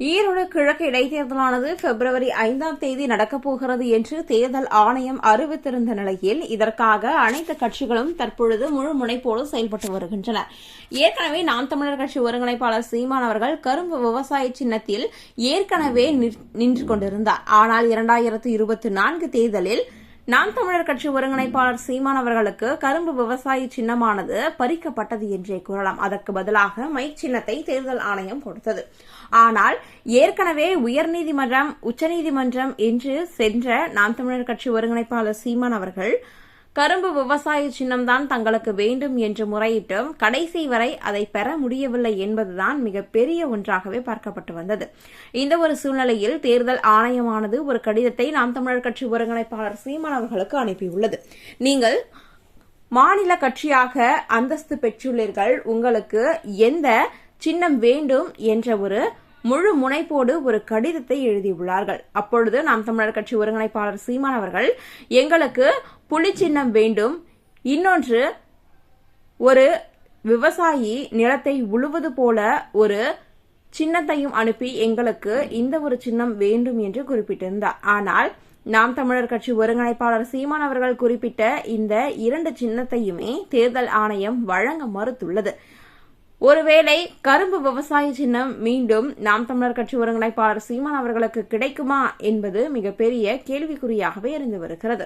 ஈரோடு கிழக்கு இடைத்தேர்தலானது பிப்ரவரி ஐந்தாம் தேதி நடக்கப் போகிறது என்று தேர்தல் ஆணையம் அறிவித்திருந்த நிலையில் இதற்காக அனைத்து கட்சிகளும் தற்பொழுது முழு முனைப்போடு செயல்பட்டு வருகின்றன. ஏற்கனவே நாம் தமிழர் கட்சி ஒருங்கிணைப்பாளர் சீமான் அவர்கள் கரும்பு விவசாய சின்னத்தில் ஏற்கனவே நின்று கொண்டிருந்தார். ஆனால் இரண்டாயிரத்து இருபத்தி நான்கு தேர்தலில் நாம் தமிழர் கட்சி ஒருங்கிணைப்பாளர் சீமான் அவர்களுக்கு கரும்பு விவசாய சின்னமானது பறிக்கப்பட்டது என்றே கூறலாம். அதற்கு பதிலாக மை சின்னத்தை தேர்தல் ஆணையம் கொடுத்தது. ஆனால் ஏற்கனவே உயர்நீதிமன்றம் உச்சநீதிமன்றம் என்று சென்ற நாம் தமிழர் கட்சி ஒருங்கிணைப்பாளர் சீமான் அவர்கள் கரும்பு விவசாய சின்னம்தான் தங்களுக்கு வேண்டும் என்று முறையிட்டும் கடைசி வரை அதை பெற முடியவில்லை என்பதுதான் மிகப்பெரிய ஒன்றாகவே பார்க்கப்பட்டு வந்தது. இந்த ஒரு சூழ்நிலையில் தேர்தல் ஆணையமானது ஒரு கடிதத்தை நாம் தமிழர் கட்சி ஒருங்கிணைப்பாளர் சீமான் அவர்களுக்கு அனுப்பியுள்ளது. நீங்கள் மாநில கட்சியாக அந்தஸ்து பெற்றுள்ளீர்கள். உங்களுக்கு எந்த சின்னம் வேண்டும் என்ற ஒரு முழு முனைப்போடு ஒரு கடிதத்தை எழுதியுள்ளார்கள். அப்பொழுது நாம் தமிழர் கட்சி ஒருங்கிணைப்பாளர் சீமான் அவர்கள் எங்களுக்கு புலி சின்னம் வேண்டும். இன்னொன்று ஒரு விவசாயி நிலத்தை உழுவது போல ஒரு சின்னத்தையும் அனுப்பி எங்களுக்கு இந்த ஒரு சின்னம் வேண்டும் என்று குறிப்பிட்டிருந்தார். ஆனால் நாம் தமிழர் கட்சி ஒருங்கிணைப்பாளர் சீமான் அவர்கள் குறிப்பிட்ட இந்த இரண்டு சின்னத்தையுமே தேர்தல் ஆணையம் வழங்க மறுத்துள்ளது. ஒருவேளை கரும்பு விவசாய சின்னம் மீண்டும் நாம் தமிழர் கட்சி ஒருங்கிணைப்பாளர் சீமான் அவர்களுக்கு கிடைக்குமா என்பது மிகப்பெரிய கேள்விக்குறியாகவே இருந்து வருகிறது.